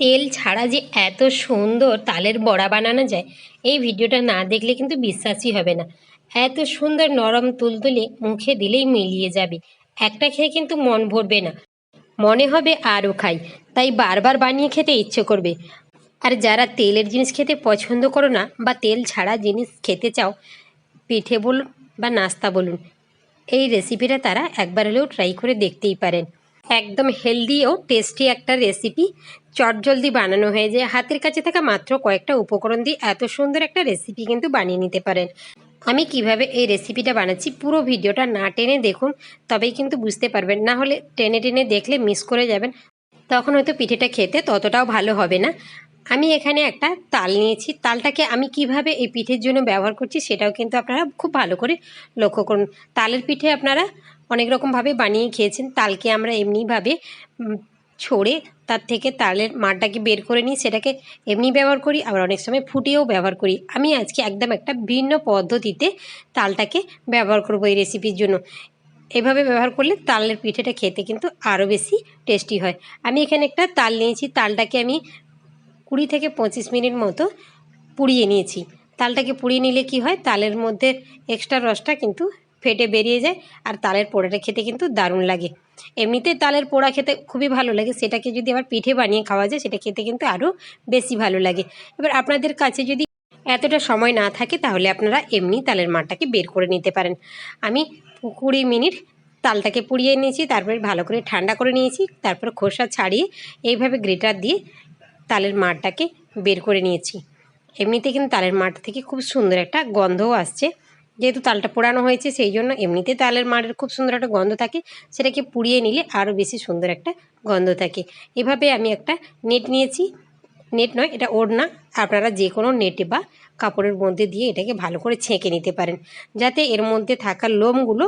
তেল ছাড়া যে এত সুন্দর তালের বড়া বানানো যায়, এই ভিডিওটা না দেখলে কিন্তু বিশ্বাসই হবে না। এত সুন্দর নরম তুলতুলে মুখে দিলেই মিলিয়ে যাবে। একটা খেয়ে কিন্তু মন ভরবে না। মনে হবে আরও খাই, তাই বারবার বানিয়ে খেতে ইচ্ছে করবে। আর যারা তেলের জিনিস খেতে পছন্দ করো না বা তেল ছাড়া জিনিস খেতে চাও, পিঠে বলুন বা নাস্তা বলুন, এই রেসিপিটা তারা একবার হলেও ট্রাই করে দেখতেই পারেন। একদম হেলদি ও টেস্টি একটা রেসিপি চটজলদি বানানো হয়ে যায়। হাতের কাছে থাকা মাত্র কয়েকটা উপকরণ দিয়ে এত সুন্দর একটা রেসিপি কিন্তু বানিয়ে নিতে পারেন। আমি কীভাবে এই রেসিপিটা বানাচ্ছি পুরো ভিডিওটা না টেনে দেখুন, তবেই কিন্তু বুঝতে পারবেন। না হলে টেনে টেনে দেখলে মিস করে যাবেন। তখন হয়তো পিঠেটা খেতে ততটাও ভালো হবে না। আমি এখানে একটা তাল নিয়েছি। তালটাকে আমি কীভাবে এই পিঠের জন্য ব্যবহার করছি সেটাও কিন্তু আপনারা খুব ভালো করে লক্ষ্য করুন। তালের পিঠে আপনারা অনেক রকমভাবে বানিয়ে খেয়েছেন। তালকে আমরা এমনিভাবে ছড়ে তার থেকে তালের মাঠটাকে বের করে নিই সেটাকে এমনি ব্যবহার করি, আবার অনেক সময় ফুটিয়েও ব্যবহার করি। আমি আজকে একদম একটা ভিন্ন পদ্ধতিতে তালটাকে ব্যবহার করব এই রেসিপির জন্য। এভাবে ব্যবহার করলে তালের পিঠেটা খেতে কিন্তু আরও বেশি টেস্টি হয়। আমি এখানে একটা তাল নিয়েছি। তালটাকে আমি কুড়ি থেকে পঁচিশ মিনিট মতো পুড়িয়ে নিয়েছি। তালটাকে পুড়িয়ে নিলে কি হয়? তালের মধ্যে এক্সট্রা রসটা কিন্তু ফেটে বেরিয়ে যায় আর তালের পোড়াটা খেতে কিন্তু দারুণ লাগে। এমনিতে তালের পোড়া খেতে খুবই ভালো লাগে। সেটাকে যদি আবার পিঠে বানিয়ে খাওয়া যায়, সেটা খেতে কিন্তু আরও বেশি ভালো লাগে। এবার আপনাদের কাছে যদি এতটা সময় না থাকে, তাহলে আপনারা এমনি তালের মাঠটাকে বের করে নিতে পারেন। আমি কুড়ি মিনিট তালটাকে পুড়িয়ে নিয়েছি, তারপরে ভালো করে ঠান্ডা করে নিয়েছি, তারপর খোসা ছাড়িয়ে এইভাবে গ্রেটার দিয়ে তালের মাঠটাকে বের করে নিয়েছি। এমনিতে কিন্তু তালের মাঠ থেকে খুব সুন্দর একটা গন্ধও আসছে। যেহেতু তালটা পোড়ানো হয়েছে, সেই জন্য এমনিতে তালের মাঠের খুব সুন্দর একটা গন্ধ থাকে। সেটাকে পুড়িয়ে নিলে আরও বেশি সুন্দর একটা গন্ধ থাকে। এভাবে আমি একটা নেট নিয়েছি। নেট নয়, এটা ওড়না। আপনারা যে কোনো নেটে বা কাপড়ের মধ্যে দিয়ে এটাকে ভালো করে ছেঁকে নিতে পারেন। যাতে এর মধ্যে থাকা লোমগুলো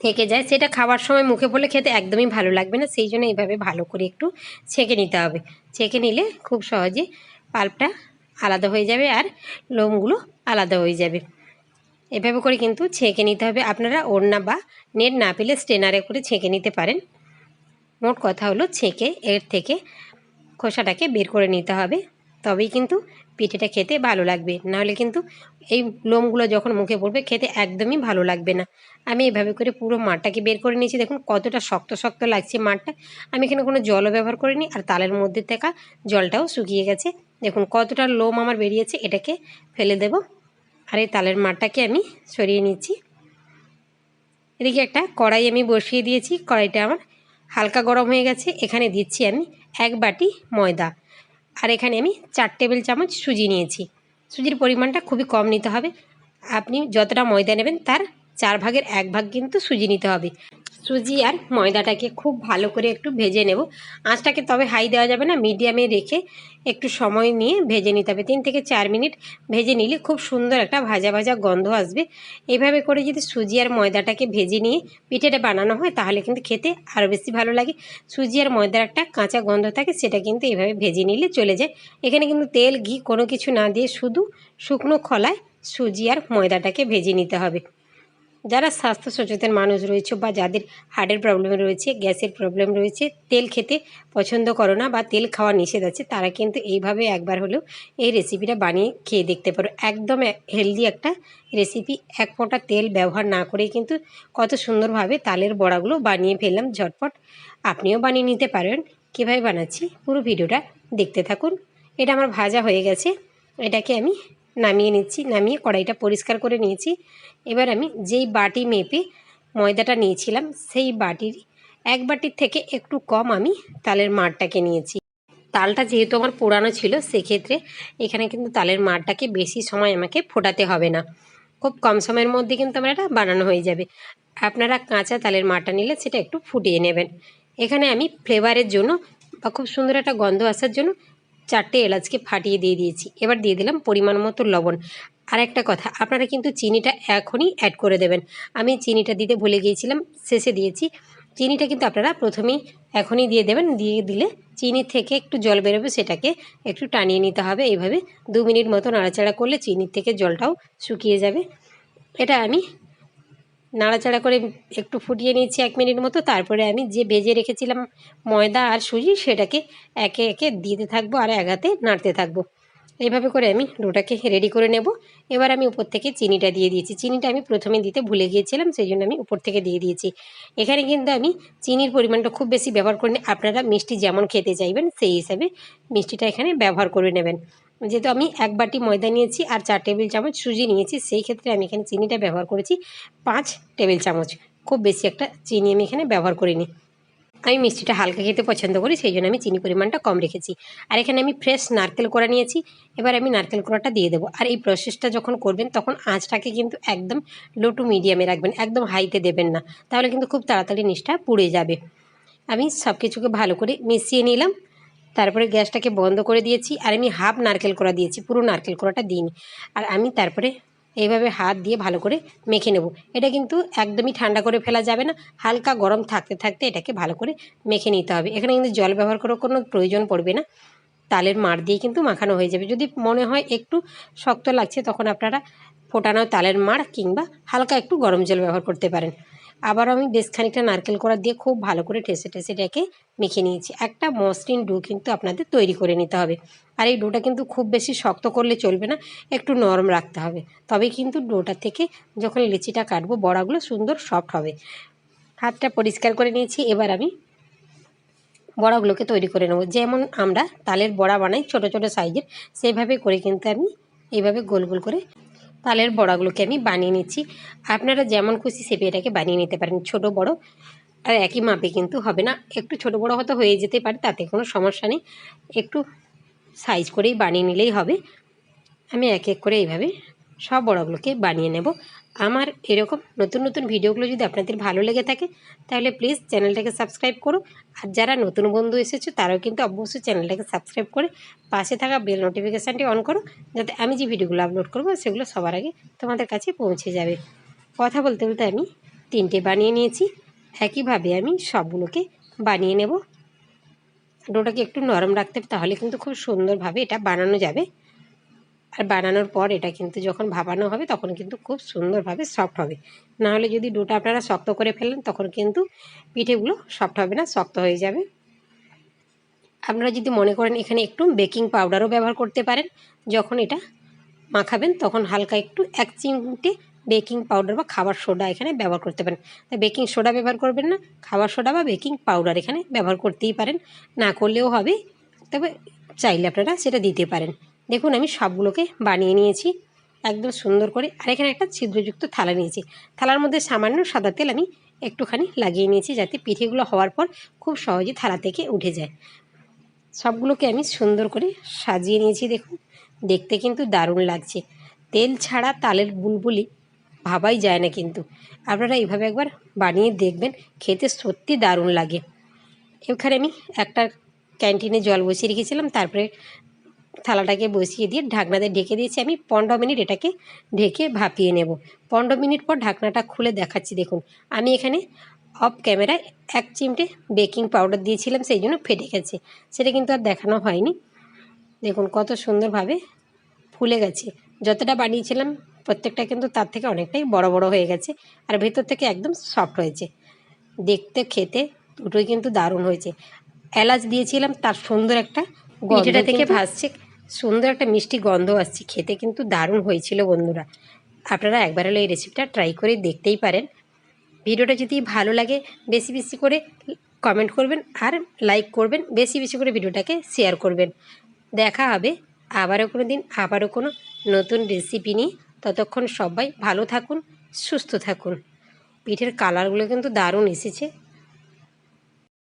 থেকে যায়, সেটা খাওয়ার সময় মুখে পড়লে খেতে একদমই ভালো লাগবে না। সেই জন্য এইভাবে ভালো করে একটু ছেঁকে নিতে হবে। ছেঁকে নিলে খুব সহজে পাল্পটা আলাদা হয়ে যাবে আর লোমগুলো আলাদা হয়ে যাবে। এভাবে করে কিন্তু ছেঁকে নিতে হবে। আপনারা ওড়না বা নেট না পেলে স্টেনারে করে ছেঁকে নিতে পারেন। মোট কথা হলো ছেঁকে এর থেকে খোসাটাকে বের করে নিতে হবে। তবেই কিন্তু পিঠেটা খেতে ভালো লাগবে। নাহলে কিন্তু এই লোমগুলো যখন মুখে পড়বে, খেতে একদমই ভালো লাগবে না। আমি এভাবে করে পুরো মাঠটাকে বের করে নিয়েছি। দেখুন কতটা শক্ত শক্ত লাগছে মাঠটা। আমি এখানে কোনো জলও ব্যবহার করিনি আর তালের মধ্যে থাকা জলটাও শুকিয়ে গেছে। দেখুন কতটা লোম আমার বেরিয়েছে, এটাকে ফেলে দেব। আর এই তালের মাঠটাকে আমি সরিয়ে নিচ্ছি। এদিকে একটা কড়াই আমি বসিয়ে দিয়েছি। কড়াইটা আমার হালকা গরম হয়ে গেছে। এখানে দিচ্ছি আমি এক বাটি ময়দা। আর এখানে আমি চার টেবিল চামচ সুজি নিয়েছি। সুজির পরিমাণটা খুবই কম নিতে হবে। আপনি যতটা ময়দা নেবেন তার চার ভাগের এক ভাগ কিন্তু সুজি নিতে হবে। সুজি আর ময়দাটাকে খুব ভালো করে একটু ভেজে নেব। আঁচটাকে তবে হাই দেওয়া যাবে না, মিডিয়ামে রেখে একটু সময় নিয়ে ভেজে নিতে হবে। তিন থেকে চার মিনিট ভেজে নিলে খুব সুন্দর একটা ভাজা ভাজা গন্ধ আসবে। এইভাবে করে যদি সুজি আর ময়দাটাকে ভেজে নিয়ে পিঠেটা বানানো হয়, তাহলে কিন্তু খেতে আরও বেশি ভালো লাগে। সুজি আর ময়দার একটা কাঁচা গন্ধ থাকে, সেটা কিন্তু এইভাবে ভেজে নিলে চলে যায়। এখানে কিন্তু তেল, ঘি কোনো কিছু না দিয়ে শুধু শুকনো খলায় সুজি আর ময়দাটাকে ভেজে নিতে হবে। যারা স্বাস্থ্য সচেতন মানুষ রয়েছে বা যাদের হার্টের প্রবলেম রয়েছে গ্যাসের প্রবলেম রয়েছে, তেল খেতে পছন্দ করো না বা তেল খাওয়া নিষেধ আছে, তারা কিন্তু এইভাবে একবার হলেও এই রেসিপিটা বানিয়ে খেয়ে দেখতে পারো। একদম হেলদি একটা রেসিপি এক ফোঁটা তেল ব্যবহার না করেই কিন্তু কত সুন্দরভাবে তালের বড়াগুলো বানিয়ে ফেললাম, ঝটপট আপনিও বানিয়ে নিতে পারেন। কীভাবে বানাচ্ছি? পুরো ভিডিওটা দেখতে থাকুন। এটা আমার ভাজা হয়ে গেছে। এটাকে আমি নামিয়ে নিচ্ছি, নামিয়ে কড়াইটা পরিষ্কার করে নিয়েছি। এবার আমি যেই বাটি মেপে ময়দাটা নিয়েছিলাম, সেই বাটির এক বাটির থেকে একটু কম আমি তালের মাঠটাকে নিয়েছি। তালটা যেহেতু আমার পোড়ানো ছিল, সেক্ষেত্রে এখানে কিন্তু তালের মাঠটাকে বেশি সময় আমাকে ফোটাতে হবে না। খুব কম সময়ের মধ্যে কিন্তু আমার এটা বানানো হয়ে যাবে। আপনারা কাঁচা তালের মাঠটা নিলে সেটা একটু ফুটিয়ে নেবেন। এখানে আমি ফ্লেভারের জন্য বা খুব সুন্দর একটা গন্ধ আসার জন্য চারটে এলাচকে ফাটিয়ে দিয়ে দিয়েছি। এবার দিয়ে দিলাম পরিমাণ মতো লবণ। আর একটা কথা, আপনারা কিন্তু চিনিটা এখনই অ্যাড করে দেবেন। আমি চিনিটা দিতে ভুলে গিয়েছিলাম, শেষে দিয়েছি। চিনিটা কিন্তু আপনারা প্রথমেই এখনই দিয়ে দেবেন। দিয়ে দিলে চিনি থেকে একটু জল বেরোবে, সেটাকে একটু টানিয়ে নিতে হবে। এইভাবে দু মিনিট মতো নাড়াচাড়া করলে চিনির থেকে জলটাও শুকিয়ে যাবে। এটা আমি নাড়াচাড়া করে একটু ফুটিয়ে নিচ্ছি এক মিনিট মতো। তারপরে আমি যে ভেজে রেখেছিলাম ময়দা আর সুজি, সেটাকে একে একে দিতে থাকব আর এক হাতে নাড়তে থাকব। এইভাবে করে আমি ডোটাকে রেডি করে নেব। এবার আমি উপর থেকে চিনিটা দিয়ে দিয়েছি। চিনিটা আমি প্রথমে দিতে ভুলে গিয়েছিলাম, সেই জন্য আমি উপর থেকে দিয়ে দিয়েছি। এখানে কিন্তু আমি চিনির পরিমাণটা খুব বেশি ব্যবহার করিনি। আপনারা মিষ্টি যেমন খেতে চাইবেন, সেই হিসাবে মিষ্টিটা এখানে ব্যবহার করে নেবেন। যেহেতু আমি এক বাটি ময়দা নিয়েছি আর চার টেবিল চামচ সুজি নিয়েছি, সেই ক্ষেত্রে আমি এখানে চিনিটা ব্যবহার করেছি পাঁচ টেবিল চামচ। খুব বেশি একটা চিনি আমি এখানে ব্যবহার করিনি। আমি মিষ্টিটা হালকা খেতে পছন্দ করি, সেই জন্য আমি চিনি পরিমাণটা কম রেখেছি। আর এখানে আমি ফ্রেশ নারকেল কোড়া নিয়েছি, এবার আমি নারকেল কোড়াটা দিয়ে দেবো। আর এই প্রসেসটা যখন করবেন, তখন আঁচটাকে কিন্তু একদম লো টু মিডিয়ামে রাখবেন, একদম হাইতে দেবেন না। তাহলে কিন্তু খুব তাড়াতাড়ি নিচটা পুড়ে যাবে। আমি সব কিছুকে ভালো করে মিশিয়ে নিলাম। তারপরে গ্যাসটাকে বন্ধ করে দিয়েছি আর আমি হাফ নারকেল কোড়া দিয়েছি, পুরো নারকেল কোড়াটা দিইনি আর আমি তারপরে এইভাবে হাত দিয়ে ভালো করে মেখে নেব। এটা কিন্তু একদমই ঠান্ডা করে ফেলা যাবে না, হালকা গরম থাকতে থাকতে এটাকে ভালো করে মেখে নিতে হবে। এখানে কিন্তু জল ব্যবহার করার কোনো প্রয়োজন পড়বে না, তালের মাড় দিয়ে কিন্তু মাখানো হয়ে যাবে। যদি মনে হয় একটু শক্ত লাগছে তখন আপনারা ফোটানো তালের মাড় কিংবা হালকা একটু গরম জল ব্যবহার করতে পারেন। আবার আমি বেশ খানিকটা নারকেল করা দিয়ে খুব ভালো করে ঠেসে ঠেসে এটাকে মেখে নিয়েছি। একটা মসৃণ ডো কিন্তু আপনাদের তৈরি করে নিতে হবে। আর এই ডোটা কিন্তু খুব বেশি শক্ত করলে চলবে না, একটু নরম রাখতে হবে। তবে কিন্তু ডোটা থেকে যখন লিচিটা কাটবো, বড়াগুলো সুন্দর সফট হবে। হাতটা পরিষ্কার করে নিয়েছি, এবার আমি বড়াগুলোকে তৈরি করে নেব। যেমন আমরা তালের বড়া বানাই, ছোট ছোট সাইজের সেইভাবে করে কিন্তু আমি এইভাবে গোল গোল করে তালের বড়াগুলোকে আমি বানিয়ে নিচ্ছি। আপনারা যেমন খুশি সেপে এটাকে বানিয়ে নিতে পারেন, ছোট বড়। আর একই মাপে কিন্তু হবে না। একটু ছোট বড় হয়তো হয়ে যেতে পারে, তাতে কোনো সমস্যা নেই। একটু সাইজ করেই বানিয়ে নিলেই হবে। আমি এক এক করে এইভাবে সব বড়াগুলোকে বানিয়ে নেব। আমার এরকম নতুন নতুন ভিডিওগুলো যদি আপনাদের ভালো লেগে থাকে, তাহলে প্লিজ চ্যানেলটাকে সাবস্ক্রাইব করো আর যারা নতুন বন্ধু এসেছ, তারাও কিন্তু অবশ্যই চ্যানেলটাকে সাবস্ক্রাইব করে পাশে থাকা বেল নোটিফিকেশানটি অন করো, যাতে আমি যে ভিডিওগুলো আপলোড করব, সেগুলো সবার আগে তোমাদের কাছে পৌঁছে যাবে। কথা বলতে বলতে আমি তিনটে বানিয়ে নিয়েছি। একইভাবে আমি সবগুলোকে বানিয়ে নেব। ডোটাকে একটু নরম রাখতে হবে, তাহলে কিন্তু খুব সুন্দরভাবে এটা বানানো যাবে। আর বানানোর পর এটা কিন্তু যখন ভাপানো হবে, তখন কিন্তু খুব সুন্দরভাবে সফট হবে। না হলে যদি ডোটা আপনারা শক্ত করে ফেলেন, তখন কিন্তু পিঠেগুলো সফট হবে না, শক্ত হয়ে যাবে। আপনারা যদি মনে করেন এখানে একটু বেকিং পাউডারও ব্যবহার করতে পারেন, যখন এটা মাখাবেন, তখন হালকা একটু এক চিমটে বেকিং পাউডার বা খাবার সোডা এখানে ব্যবহার করতে পারেন। তাই বেকিং সোডা ব্যবহার করবেন না, খাবার সোডা বা বেকিং পাউডার এখানে ব্যবহার করতেই পারেন। না করলেও হবে, তবে চাইলে আপনারা সেটা দিতে পারেন। দেখুন, আমি সবগুলোকে বানিয়ে নিয়েছি। একদম সুন্দর করে। আর এখানে একটা ছিদ্রযুক্ত থালা নিয়েছি। থালার মধ্যে সামান্য সাদা তেল আমি একটুখানি লাগিয়ে নিয়েছি যাতে পিঠেগুলো হওয়ার পর খুব সহজে থালা থেকে উঠে যায়। সবগুলোকে আমি সুন্দর করে সাজিয়ে নিয়েছি, দেখুন। দেখতে কিন্তু দারুণ লাগছে। তেল ছাড়া তালের বুলবুলি ভাবাই যায় না কিন্তু। আপনারা এইভাবে একবার বানিয়ে দেখবেন, খেতে সত্যি দারুণ লাগে। এখানে আমি একটা ক্যান্টিনে জল বসিয়ে রেখেছিলাম, তারপরে থালাটাকে বসিয়ে দিয়ে ঢাকনাতে ঢেকে দিয়েছি আমি। পনেরো মিনিট এটাকে ঢেকে ভাপিয়ে নেব। পনেরো মিনিট পর ঢাকনাটা খুলে দেখাচ্ছি দেখুন। আমি এখানে অফ ক্যামেরায় এক চিমটে বেকিং পাউডার দিয়েছিলাম সেই জন্য ফেটে গেছে। সেটা কিন্তু আর দেখানো হয়নি। দেখুন কত সুন্দরভাবে ফুলে গেছে। যতটা বানিয়েছিলাম প্রত্যেকটা কিন্তু তার থেকে অনেকটাই বড় বড় হয়ে গেছে আর ভেতর থেকে একদম সফট হয়েছে। দেখতে খেতে দুটোই কিন্তু দারুণ হয়েছে। এলাচ দিয়েছিলাম তার সুন্দর একটা পিঠেটা থেকে ভাসছে। সুন্দর একটা মিষ্টি গন্ধ আসছে, খেতে কিন্তু দারুণ হয়েছিল বন্ধুরা। আপনারা একবার হলে এই রেসিপিটা ট্রাই করে দেখতেই পারেন। ভিডিওটা যদি ভালো লাগে, বেশি বেশি করে কমেন্ট করবেন আর লাইক করবেন, বেশি বেশি করে ভিডিওটাকে শেয়ার করবেন। দেখা হবে আবারও কোনো দিন, আবারও কোনো নতুন রেসিপি নিয়ে। ততক্ষণ সবাই ভালো থাকুন, সুস্থ থাকুন। পিঠের কালারগুলো কিন্তু দারুণ এসেছে।